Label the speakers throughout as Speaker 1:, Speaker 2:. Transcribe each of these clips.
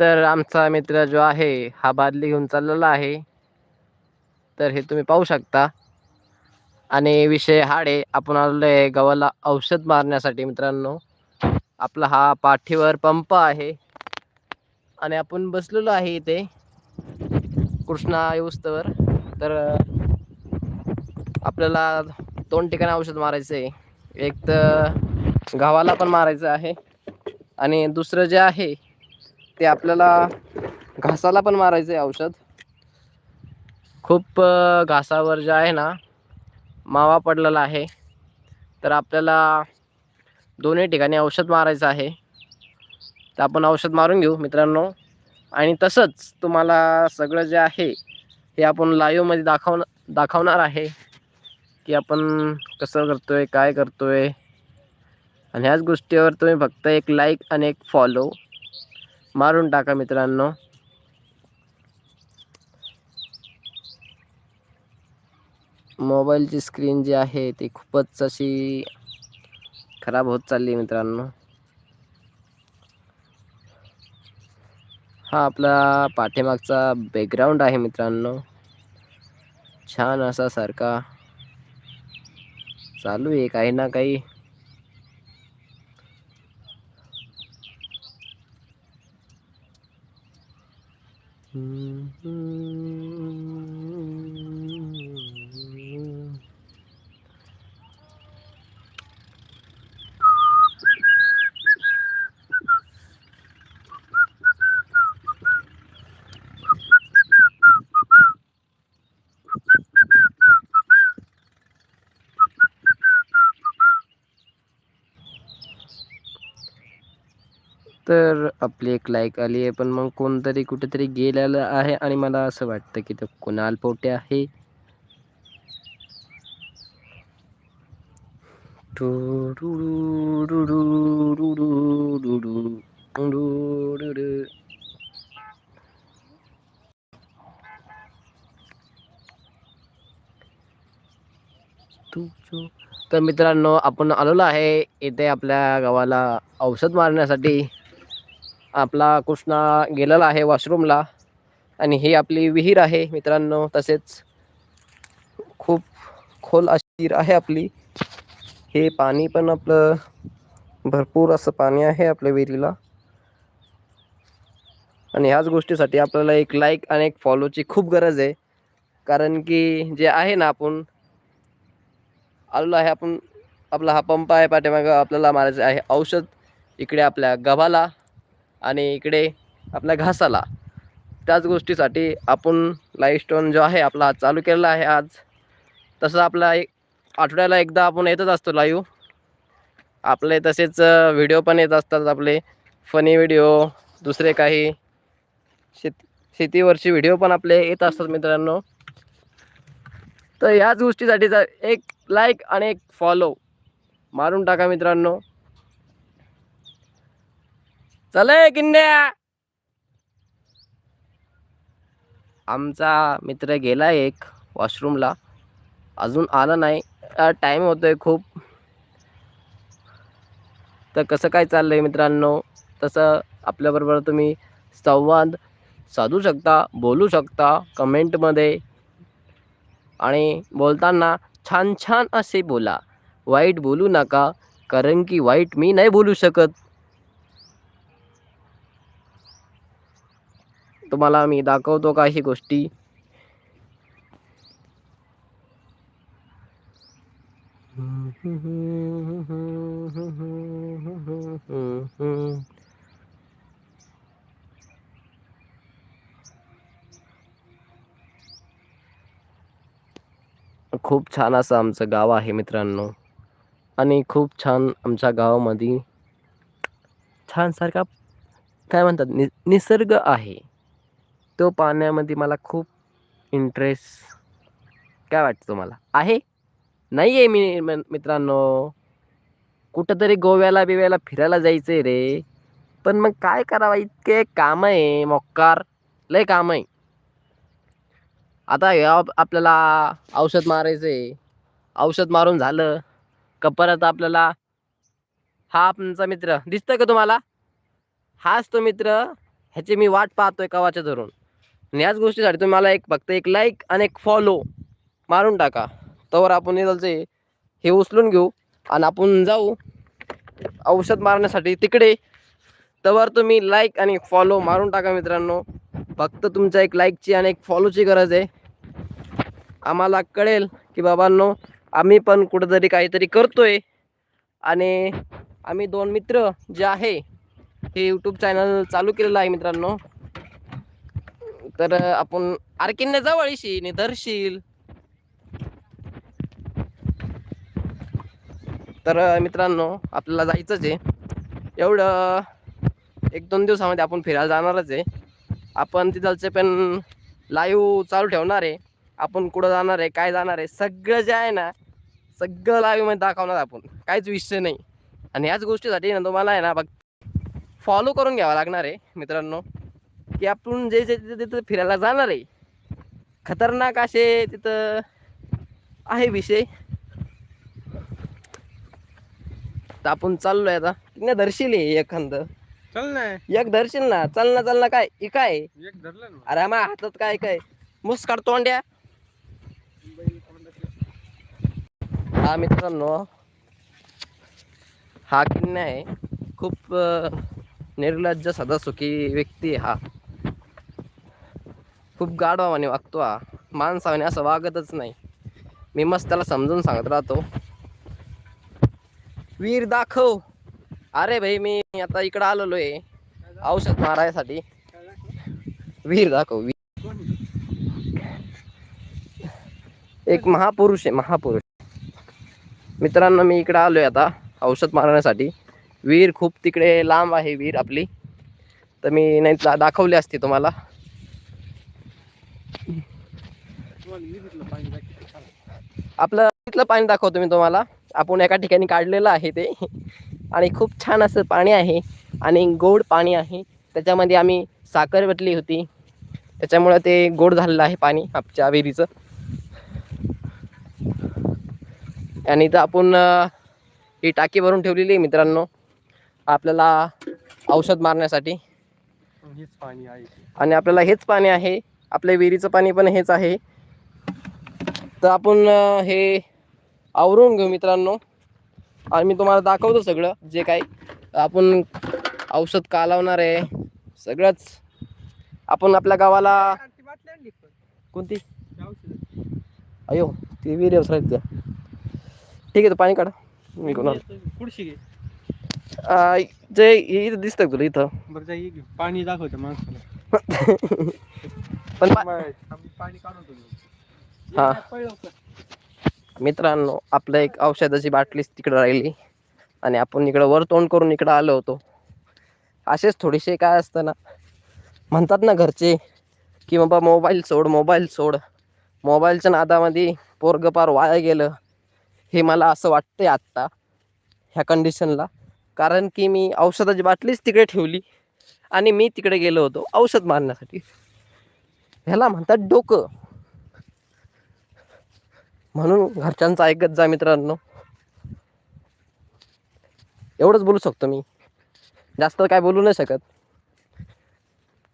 Speaker 1: तर आमचा मित्र जो आहे हा बादली घेऊन चाललेला आहे. तर हे तुम्ही पाहू शकता. आणि विषय हाडे आपण आलेलो आहे गव्हाला औषध मारण्यासाठी मित्रांनो. आपला हा पाठीवर पंप आहे. आणि आपण बसलेलो आहे इथे कृष्णा येऊस्तवर तर आपल्याला दोन ठिकाणी औषध मारायचं आहे. एक तर गव्हाला पण मारायचं आहे. आणि दुसरं जे आहे ते आपल्याला घासाला पण मारायचं आहे औषध. खूप घासावर जे आहे ना मावा पडलेला आहे. तर आपल्याला दोन्ही ठिकाणी औषध मारायचं आहे. तर आपण औषध मारून घेऊ मित्रांनो. आणि तसंच तुम्हाला सगळं जे आहे हे आपण लाईव्हमध्ये दाखव दाखवणार आहे. की आपण कसं करतो आहे काय करतो आहे आणि ह्याच गोष्टीवर तुम्ही फक्त एक लाईक आणि एक फॉलो मारून टाका मित्रांनो. मोबाईलची स्क्रीन जी आहे ती खूपच अशी खराब होत चालली आहे मित्रांनो. हा आपला पाठीमागचा बॅकग्राऊंड आहे मित्रांनो. छान असा सारखा चालू आहे काही ना काही तर आपली एक लाईक आली आहे पण मग कोणतरी कुठेतरी गेलेलं आहे आणि मला असं वाटतं की तो कुणाल पोटे आहे तर मित्रांनो आपण आलेलो आहे इथे आपल्या गावाला औषध मारण्यासाठी आपला कृष्णा गेलेला आहे वॉशरूमला आणि ही आपली विहीर आहे मित्रांनो तसेच खूप खोल अशी विहीर आहे आपली. हे पाणी पण आपलं भरपूर असं पाणी आहे आपल्या विहिरीला. आणि ह्याच गोष्टीसाठी आपल्याला एक लाईक आणि एक फॉलोची खूप गरज आहे. कारण की जे आहे ना आपण आलेलो आहे आपण आपला हा पंप आहे पाठीमागं आपल्याला मारायचं आहे औषध इकडे आपल्या गव्हाला. आणि इकडे आपल्या घासाला. त्याच गोष्टीसाठी आपण लाईव्ह स्टोन जो आहे आपला चालू केलेला आहे आज. तसं आपला एक आठवड्याला एकदा आपण येतच असतो लाईव्ह आपले तसेच व्हिडिओ पण येत असतात आपले. फनी व्हिडिओ दुसरे काही. शेत शेतीवरचे व्हिडिओ पण आपले येत असतात मित्रांनो. तर ह्याच गोष्टीसाठीचा एक लाईक आणि एक फॉलो मारून टाका मित्रांनो. चले किन्या आमचा मित्र गेला एक वॉशरूमला. अजून आला नाही. टाईम होतोय खूप. तर कसं काय चाललं आहे मित्रांनो? तसं आपल्याबरोबर तुम्ही संवाद साधू शकता बोलू शकता कमेंटमध्ये आणि बोलताना छान छान असे बोला. वाईट बोलू नका कारण की वाईट मी नाही बोलू शकत. तुम्हाला मी दाखवतो काही गोष्टी? खूप छान असं आमचं गाव आहे मित्रांनो. आणि खूप छान आमच्या गावामध्ये छान सारखा काय म्हणतात नि निसर्ग आहे. तो पाहण्यामध्ये मला खूप इंटरेस्ट काय वाटतं तुम्हाला? आहे? नाही आहे मी मित्रांनो. कुठंतरी गोव्याला बिव्याला फिरायला जायचं आहे रे. पण मग काय करावं? इतके काम आहे मोक्कार. लय काम आहे. आता आपल्याला औषध मारायचं आहे औषध मारून झालं का परत आपल्याला हा आमचा मित्र. दिसतोय का तुम्हाला? हाच तो मित्र. ह्याची मी वाट पाहतोय कवाच्या धरून. आणि याच गोष्टीसाठी तुम्ही मला एक फक्त एक लाईक आणि एक फॉलो मारून टाका. तवर आपण इथलचे हे उचलून घेऊ आणि आपण जाऊ औषध मारण्यासाठी तिकडे. तवर तुम्ही लाईक आणि फॉलो मारून टाका मित्रांनो. फक्त तुमच्या एक लाईकची आणि एक फॉलोची गरज आहे. आम्हाला कळेल की बाबांनो आम्ही पण कुठंतरी काहीतरी करतोय. आणि आम्ही दोन मित्र जे आहे हे यूट्यूब चॅनल चालू केलेलं आहे मित्रांनो. तर आपण आरकिन्या जवळशी नि धरशील. तर मित्रांनो आपल्याला जायचंच आहे. एवढं एक दोन दिवसामध्ये आपण फिरायला जाणारच आहे. आपण तिथलचे पण लाईव्ह चालू ठेवणार आहे. आपण कुठं जाणार आहे काय जाणार आहे सगळं जे आहे ना सगळं लाईव्हमध्ये दाखवणार आपण. काहीच विषय नाही. आणि याच गोष्टीसाठी ना तुम्हाला आहे ना बघ फॉलो करून घ्यावा लागणार आहे मित्रांनो. की आपण जे जे तिथं तिथं फिरायला जाणार आहे खतरनाक असे तिथं आहे विषय. तर आपण चाललोय आता. नाही धरशील एखादं?
Speaker 2: चल ना.
Speaker 1: एक धरशील ना. चल ना चल ना काय? हे काय?
Speaker 2: एक धरलं ना.
Speaker 1: अरे माझ्या हातात काय काय? मुस काढ तोंड्या. हा मित्रांनो हा किन्या आहे. खूप निर्लज्ज सदासुखी व्यक्ती हा. खूप गाढवाने वागतो हा माणसाने असं वागतच नाही. मी मस्त त्याला समजून सांगत राहतो. वीर दाखव. अरे भाई मी आता इकडं आलेलो आहे औषध मारायसाठी. वीर दाखव वीर. एक महापुरुष आहे महापुरुष. मित्रांनो मी इकडे आलोय आता औषध मारण्यासाठी. वीर खूप तिकडे लांब आहे वीर आपली. तर मी नाही दाखवली असती तुम्हाला. आपलं तिथलं पाणी दाखवतो मी तुम्हाला. आपण एका ठिकाणी काढलेलं आहे ते. आणि खूप छान असं पाणी आहे आणि गोड पाणी आहे. त्याच्यामध्ये आम्ही साखर वतली होती. त्याच्यामुळे ते गोड झालेलं आहे पाणी आमच्या विहिरीचं. आणि इथं आपण ही टाकी भरून ठेवलेली आहे मित्रांनो. आपल्याला औषध मारण्यासाठी.
Speaker 2: हेच पाणी आहे.
Speaker 1: आणि आपल्याला हेच पाणी आहे. आपल्या विहिरीचं पाणी पण हेच आहे. तर आपण हे आवरून घेऊ मित्रांनो. आणि मी तुम्हाला दाखवतो सगळं जे काही आपण औषध का लावणार आहे. सगळंच आपण आपल्या गावाला कोणती? अयो ती विहिरी राहील त्या. ठीक आहे पाणी काढा. मी कोणाला
Speaker 2: पुढशी
Speaker 1: जे इथं दिसतं का तुला इथं.
Speaker 2: बरं. पाणी दाखवतं माणसाला.
Speaker 1: पण
Speaker 2: पाणी काढतो
Speaker 1: हा. मित्रांनो आपलं एक औषधाची बाटलीच तिकडं राहिली. आणि आपण इकडं वर तोंड करून इकडं आलो होतो. असेच थोडेसे काय असतं ना म्हणतात ना घरचे की बाबा मोबाईल सोड मोबाईल सोड. मोबाईलच्या नादामध्ये पोरगं पार वाया गेलं. हे मला असं वाटतंय आत्ता ह्या कंडिशनला कारण की मी औषधाची बाटलीच तिकडे ठेवली. आणि मी तिकडे गेलो होतो औषध मारण्यासाठी. ह्याला म्हणतात डोकं. म्हणून घरच्यांचं ऐकत जा मित्रांनो. एवढंच बोलू शकतो मी. जास्त काय बोलू नाही शकत.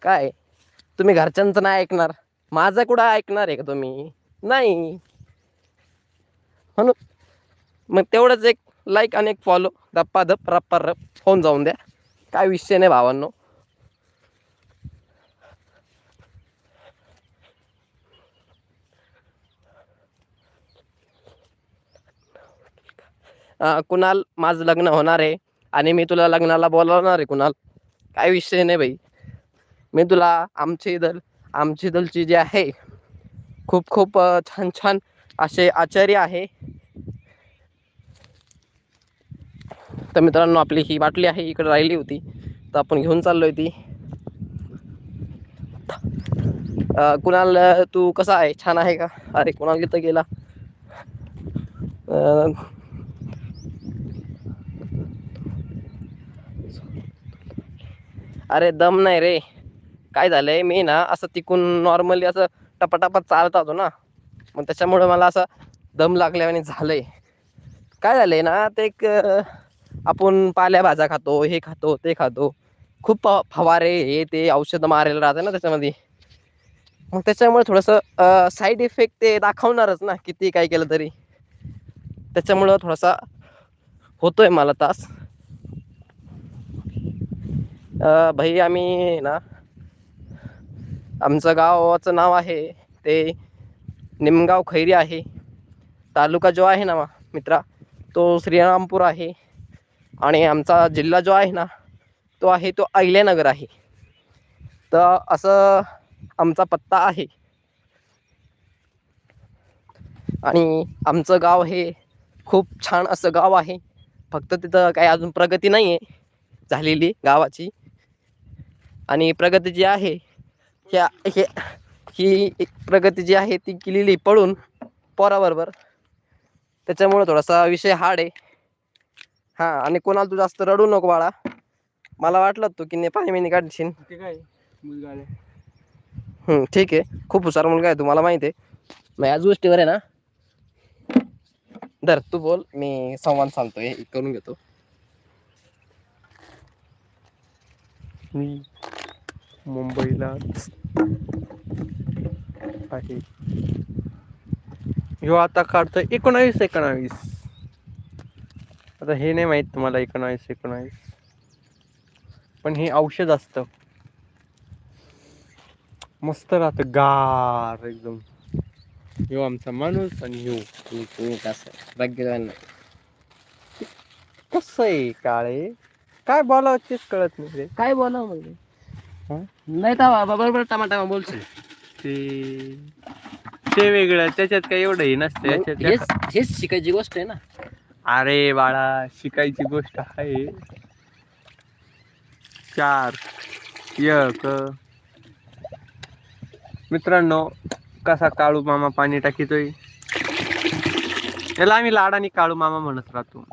Speaker 1: काय? तुम्ही घरच्यांचं नाही ऐकणार. माझं कुठं ऐकणार आहे का तुम्ही? नाही. म्हणून मग तेवढंच एक लाईक आणि एक फॉलो धप्पा धप रप्पा रप होऊन जाऊन द्या. काय विषय नाही भावांनो. कुणाल माझं लग्न होणार आहे आणि मी तुला लग्नाला बोलावणार आहे कुणाल. काय विषय नाही बाई. मी तुला आमचे इदल आमची इदलची जी आहे खूप खूप छान छान असे आचार्य आहे. तर मित्रांनो आपली ही बाटली आहे इकडे राहिली होती. तर आपण घेऊन चाललोय ती. कुणाल तू कसा आहे? छान आहे का? अरे कुणाल तिथं गेला. अरे दम नाही रे. काय झालंय? मी ना असं तिकून नॉर्मली असं टपाटपा चालत होतो ना. मग त्याच्यामुळं मला असं दम लागल्याने झालंय. काय झालंय ना ते एक आपण पाल्या भाज्या खातो हे खातो ते खातो. खूप फवारे हे ते औषधं मारायला राहतं ना त्याच्यामध्ये. मग त्याच्यामुळे थोडंसं साईड इफेक्ट ते दाखवणारच ना किती काय केलं तरी. त्याच्यामुळं थोडासा होतोय मला तास. भाई आम्ही ना आमचं गावाचं नाव आहे ते निमगाव खैरी आहे. तालुका जो आहे ना मित्रा तो श्रीरामपूर आहे. आणि आमचा जिल्हा जो आहे ना तो आहे तो अहिल्यानगर आहे. तर असं आमचा पत्ता आहे. आणि आमचं गाव हे खूप छान असं गाव आहे. फक्त तिथं काही अजून प्रगती नाही आहे झालेली गावाची. आणि प्रगती जी आहे ह्या हे ही एक प्रगती जी आहे ती केलेली पडून पोराबरोबर. त्याच्यामुळं थोडासा विषय हार्ड आहे. हां आणि कोणाला तू जास्त रडू नको बाळा. मला वाटलं तू की पाणी मिनी काढशील. ठीक आहे. खूप हुशार मुलगा आहे तुम्हाला माहिती आहे. मग याच गोष्टीवर आहे ना? धर तू बोल मी संवाद सांगतोय करून घेतो.
Speaker 2: मुंबईलाच मुंबईला आहे. ह्यो आता काढतोय एकोणावीस एकोणावीस. आता हे नाही माहीत तुम्हाला एकोणावीस एकोणावीस. पण हे औषध असतं. मस्त राहतं. गार एकदम. ह्यो आमचा माणूस आणि ह्यो
Speaker 1: कसं
Speaker 2: कसं आहे काळे? काय बोलावं तेच कळत नाही रे.
Speaker 1: काय बोलावं म्हणजे? नाही तर बरोबर टमाटा बोलशील.
Speaker 2: ते ते वेगळं त्याच्यात काही एवढं हे नसतं याच्यात
Speaker 1: हेच हेच शिकायची गोष्ट आहे ना.
Speaker 2: अरे बाळा शिकायची गोष्ट आहे. चार एक. मित्रांनो कसा काळू मामा पाणी टाकीतोय? याला आम्ही लाडाने काळू मामा म्हणत राहतो.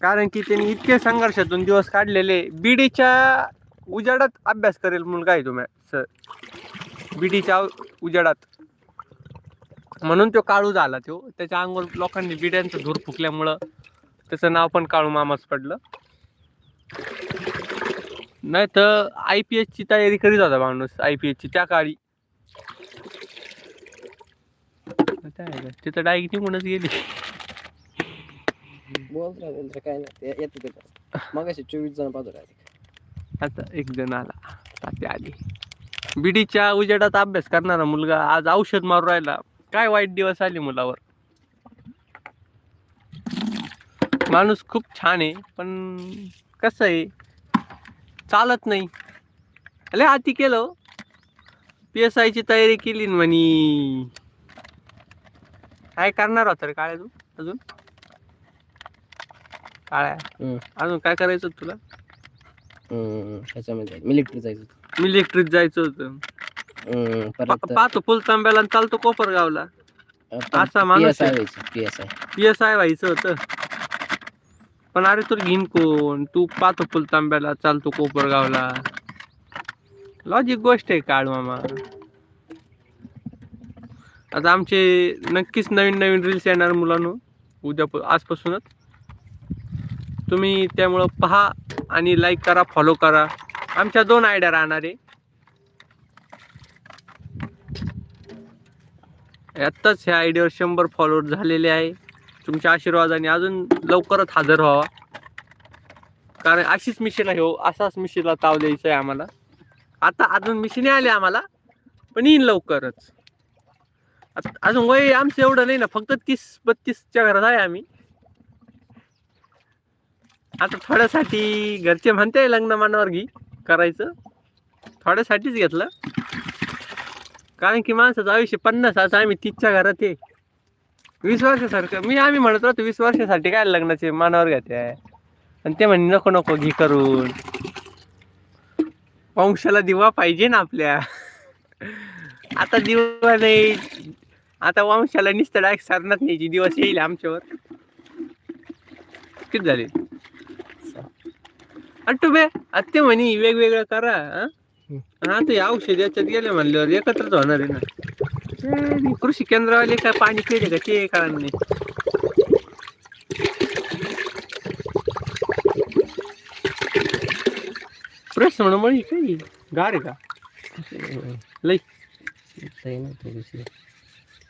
Speaker 2: कारण की त्यांनी इतके संघर्षातून दिवस काढलेले. बीडीच्या उजाडात अभ्यास करेल मुलगा आहे तुम्ही? सर बिडीच्या उजाडात. म्हणून तो काळू झाला तो. त्याच्या अंगोल लोकांनी बिड्यांचं धूर फुकल्यामुळं त्याचं नाव पण काळू मामाच पडलं. नाही तर आय पी एसची तयारी करीत होता माणूस आय पी एसची त्या काळी. तिथं डायरेक्ट निघूनच गेली.
Speaker 1: बोल काय नाही येत मग असे चोवीस जण पाहतो
Speaker 2: आता एक जण आला. तात्या आली. बिडीच्या उजेडात अभ्यास करणारा मुलगा आज औषध मारू राहिला. काय वाईट दिवस आले मुलावर? माणूस खूप छान आहे पण कसं आहे? चालत नाही. अरे आती केलं पी एस आयची तयारी केली म्हणी. काय करणार होता रे काळ्या तू? अजून? काळ्या. अजून काय करायचं तुला?
Speaker 1: ह्याच्यामध्ये मिलिटरी जायचं
Speaker 2: जायचं होतं.
Speaker 1: हम्म,
Speaker 2: पा-
Speaker 1: परत
Speaker 2: पाहतो फुल तांब्याला आणि चालतो कोपरगावला. असा माणूस आहे.
Speaker 1: P S I
Speaker 2: P S I व्हायचं होतं. पण अरे तुला घेईन कोण? तू पाहतो फुल तांब्याला चालतो कोपरगावला. लॉजिक गोष्ट आहे काढ मामा. आता आमचे नक्कीच नवीन नवीन रील्स येणार मुलांनो उद्या आजपासूनच. तुम्ही त्यामुळं पहा आणि लाईक करा फॉलो करा. आमच्या दोन आयडिया राहणार आहे. आत्ताच ह्या आयडियावर शंभर फॉलोअर झालेले आहे. तुमच्या आशीर्वादाने अजून लवकरच हजर व्हावा. कारण अशीच मिशीला हो असाच मिशीला ताव द्यायचा आहे आम्हाला. आता अजून मिशीने आले आम्हाला पण येईन लवकरच. अजून वय आमचं एवढं नाही ना फक्त तीस बत्तीसच्या घरात आहे आम्ही. आता थोड्यासाठी घरचे म्हणते लग्न मानावर घे करायचं. थोड्यासाठीच घेतलं. कारण की माणसाचं आयुष्य पन्नास आता आम्ही तिच्या घरात आहे. वीस वर्षासारखं मी आम्ही म्हणत राहतो वीस वर्षासाठी काय लग्नाचे मानावर घेते. आणि ते म्हणे नको नको घे करून. वंशाला दिवा पाहिजे ना आपल्या. आता दिवा नाही. आता वंशाला नुसतं डायरेक्ट सरणार नाही दिवस येईल आमच्यावर. किती झाले? अट्टू बे आत्ते म्हणे वेगवेगळं करा हा? हा ते औषध याच्यात गेले म्हणल्यावर एकत्रच होणार आहे ना? ते कृषी केंद्रावाले काय पाणी पिले का ते कळणार नाही. सोनमळी काही गार आहे का? लई.
Speaker 1: तो.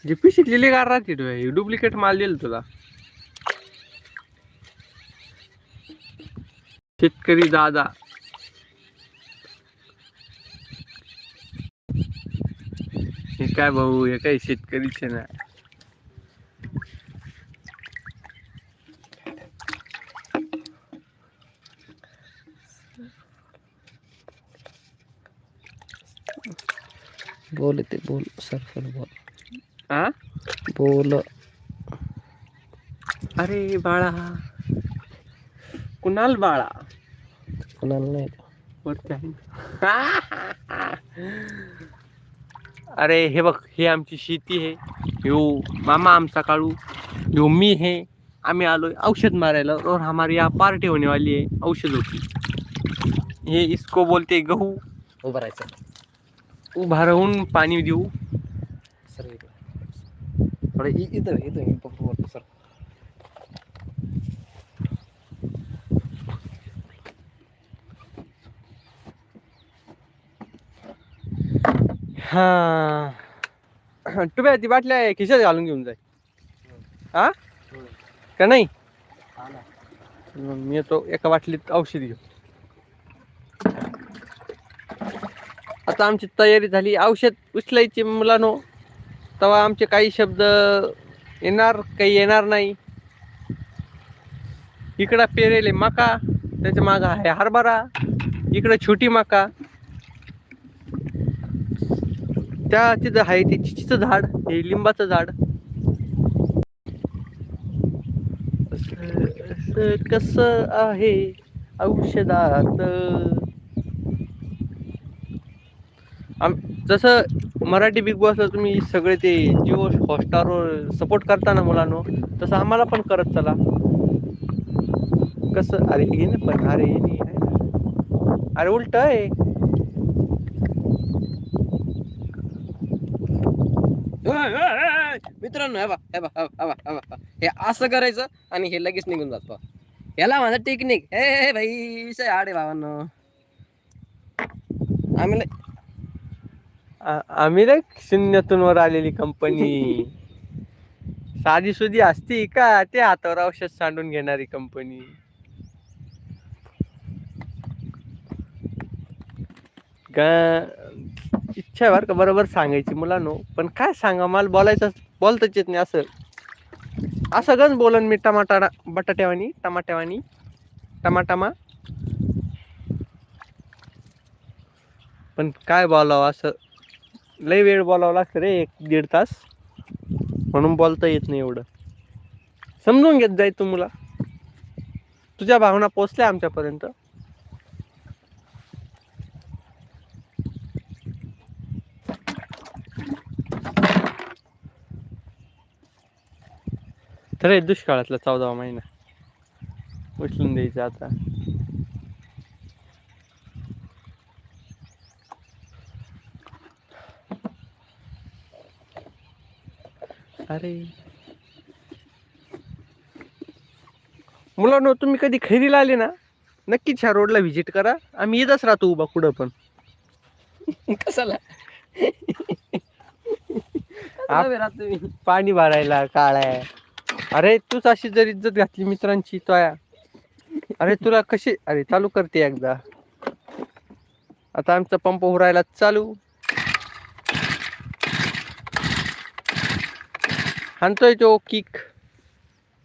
Speaker 2: जे पिशीत लिहिले गार राहते डुप्लिकेट माल दिल तुला. शेतकरी दादा. हे काय भाऊ हे काय शेतकरीचे ना.
Speaker 1: बोल ते बोल सर सर बोल.
Speaker 2: हा
Speaker 1: बोल.
Speaker 2: अरे बाळा कुणाल बाळा?
Speaker 1: कोणाला नाही
Speaker 2: वरती आहे. अरे हे बघ हे आमची शेती आहे. ह्यो मामा आमचा काळू. ह्यो मी हे. आम्ही आलोय औषध मारायला. और हमारी यहाँ पार्टी होने वाली है औषधों की हे इसको बोलते गहू.
Speaker 1: उभं राहायचं.
Speaker 2: उभा राहून पाणी देऊ.
Speaker 1: सर इथं इथं मी पप्पा बोलतो सर
Speaker 2: हा. तुम्ही ती बाटल्या खिशात घालून घेऊन जाय. हा? का नाही? मग मी येतो एका बाटलीत औषध घेऊ आता आमची तयारी झाली. औषध उचलायची मुलांनो. तेव्हा आमचे काही शब्द येणार काही येणार नाही. इकडं पेरेले मका त्याच्या मागं आहे हरभरा. इकडं छोटी मका. त्या तिथं आहे ते चिचीचं झाड हे लिंबाचं झाड. कस आहे औषधात? आम जसं मराठी बिग बॉसला तुम्ही सगळे ते जिओ हॉटस्टारवर सपोर्ट करता ना मुलांनो तसं आम्हाला पण करत चला. कसं अरे हे ना पण अरे हे नाही आहे. अरे उलट आहे.
Speaker 1: मित्रांनो हे बा हे बा बा, असं करायचं आणि हे लगेच निघून जात याला माझा टेक्निक हे हे भाई विषय आडे भावांनो. आम्ही
Speaker 2: आम्ही रे शून्यातून वर आलेली कंपनी साधी सुधी असती का? ते हातावर औषध सांडून घेणारी कंपनी इच्छा आहे बरं का बरोबर सांगायची मुलांनो. पण काय सांगा मला बोलायचं बोलताच येत नाही असं. असं गंज बोलन मी टमाटा बटाट्यावानी टमाट्यावानी टमाटामा. पण काय बोलावं असं? लई वेळ बोलावं लागतं रे एक दीड तास. म्हणून बोलता येत नाही एवढं. समजून घेत जाय तू मुला. तुझ्या भावना पोचल्या आमच्यापर्यंत. तर हे दुष्काळातला चौदावा महिना. उचलून द्यायचा आता. अरे. मुलांनो तुम्ही कधी खैरीला आले ना नक्कीच ह्या रोडला व्हिजिट करा. आम्ही येतच राहतो उभा कुठं पण.
Speaker 1: कसाला?
Speaker 2: पाणी भरायला काळ्या. अरे तूच अशी जर इज्जत घातली मित्रांची तोया अरे तुला कशी अरे चालू करते एकदा. आता आमचा पंप उरायला चालू. हाणतोय तो किक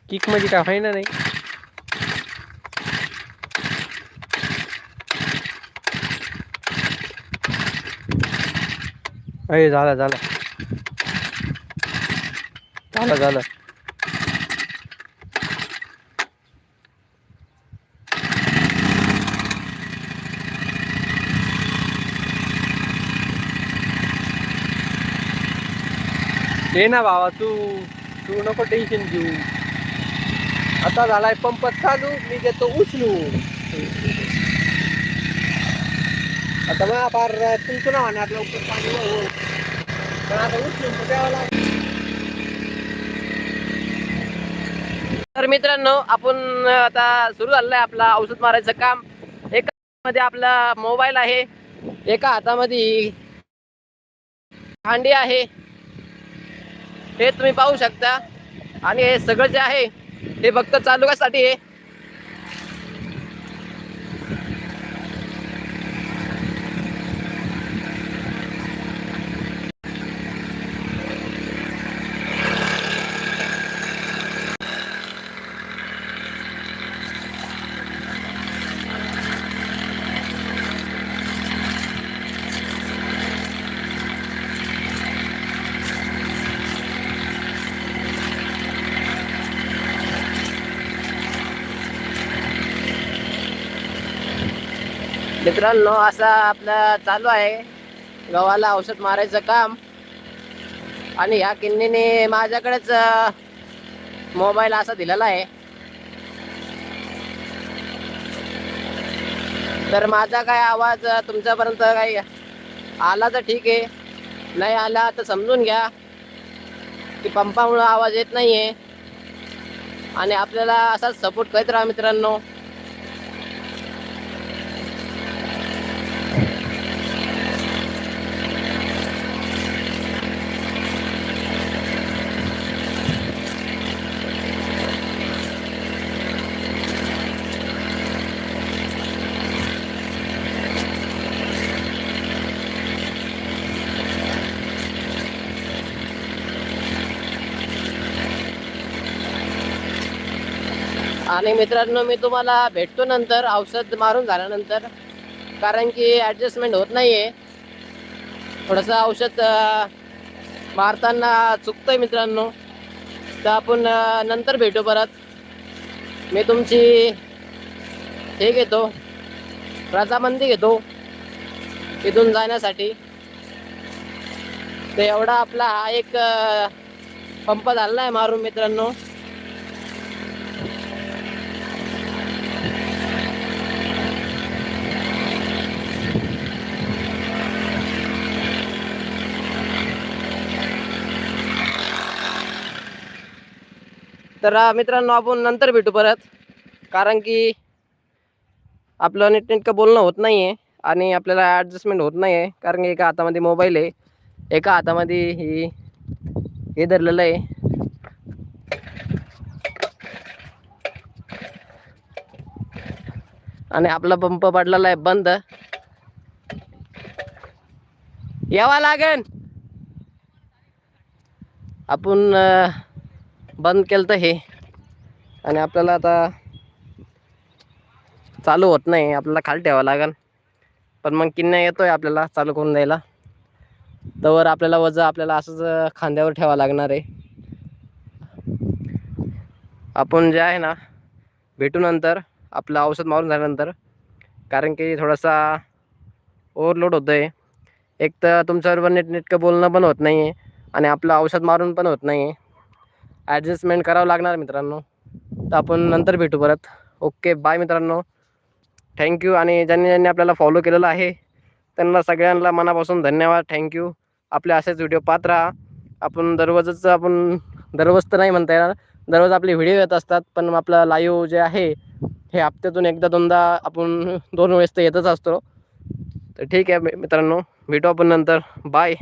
Speaker 2: किक म्हणजे काय व्हायना नाही. अरे झाला झाला. झालं झालं. ये ना भावा तू तू नको टेन्शन घेऊ. आता झालाय पंप चालू मी देतो उचलू. आता मग फार तुमचं ना म्हणणार लवकर पाणी पण आता उचलून द्यावं लागेल.
Speaker 1: तर मित्रांनो आपण आता सुरू झालेलं आहे आपला औषध मारायचं काम. एका मध्ये आपला मोबाईल आहे एका हातामध्ये हांडी आहे. हे तुम्ही पाहू शकता. आणि हे सगळं जे आहे हे फक्त चालुकासाठी आहे? मित्रांनो असा आपला चालू आहे. गव्हाला औषध मारायचं काम. आणि ह्या किन्नीने माझ्याकडेच मोबाईल असा दिलेला आहे. तर माझा काय आवाज तुमच्यापर्यंत काही आला तर ठीक आहे. नाही आला तर समजून घ्या. की पंपामुळं आवाज येत नाही आहे आणि आपल्याला असाच सपोर्ट करत राहा मित्रांनो. आणि मित्रांनो मी तुम्हाला भेटतो नंतर औषध मारून झाल्यानंतर कारण की ॲडजस्टमेंट होत नाही आहे थोडंसं औषध मारताना चुकतं आहे मित्रांनो. तर आपण नंतर भेटू परत. मी तुमची हे घेतो रजामंदी घेतो इथून जाण्यासाठी. तर एवढा आपला हा एक पंप झाला आहे मारून मित्रांनो. तर मित्रांनो आपण नंतर भेटू परत. कारण की आपलं नीटनेटकं बोलणं होत नाही आहे आणि आपल्याला ॲडजस्टमेंट होत नाही आहे कारण की एका हातामध्ये मोबाईल आहे. एका हातामध्ये ही हे धरलेलं आहे. आणि आपला पंप पडलेला आहे बंद. यावा लागेल. आपण बंद केलं तर हे. आणि आपल्याला आता चालू होत नाही आपल्याला खाली ठेवावं लागेल. पण मग किन्या येतोय आपल्याला चालू करून द्यायला. तर आपल्याला वजन आपल्याला असंच खांद्यावर ठेवावं लागणार आहे. आपण जे आहे ना भेटू नंतर आपलं औषध मारून झाल्यानंतर. कारण की थोडासा ओव्हरलोड होतं आहे एक तर तुमच्याबरोबर नीट नेटकं बोलणं पण होत नाही आहे आणि आपलं औषध मारून पण होत नाही आहे ॲडजस्टमेंट करावं लागणार मित्रांनो. तर आपण नंतर भेटू परत. ओके बाय मित्रांनो. थँक्यू आणि ज्यांनी ज्यांनी आपल्याला फॉलो केलेलं आहे त्यांना सगळ्यांना मनापासून धन्यवाद. थँक्यू आपले असेच व्हिडिओ पाहत राहा. आपण दररोजच आपण दररोज तर नाही म्हणता येणार. दररोज आपले व्हिडिओ येत असतात पण आपलं लाईव्ह जे आहे हे हप्त्यातून एकदा दोनदा आपण दोन वेळेस तर येतच असतो. तर ठीक आहे मित्रांनो. भेटू आपण नंतर. बाय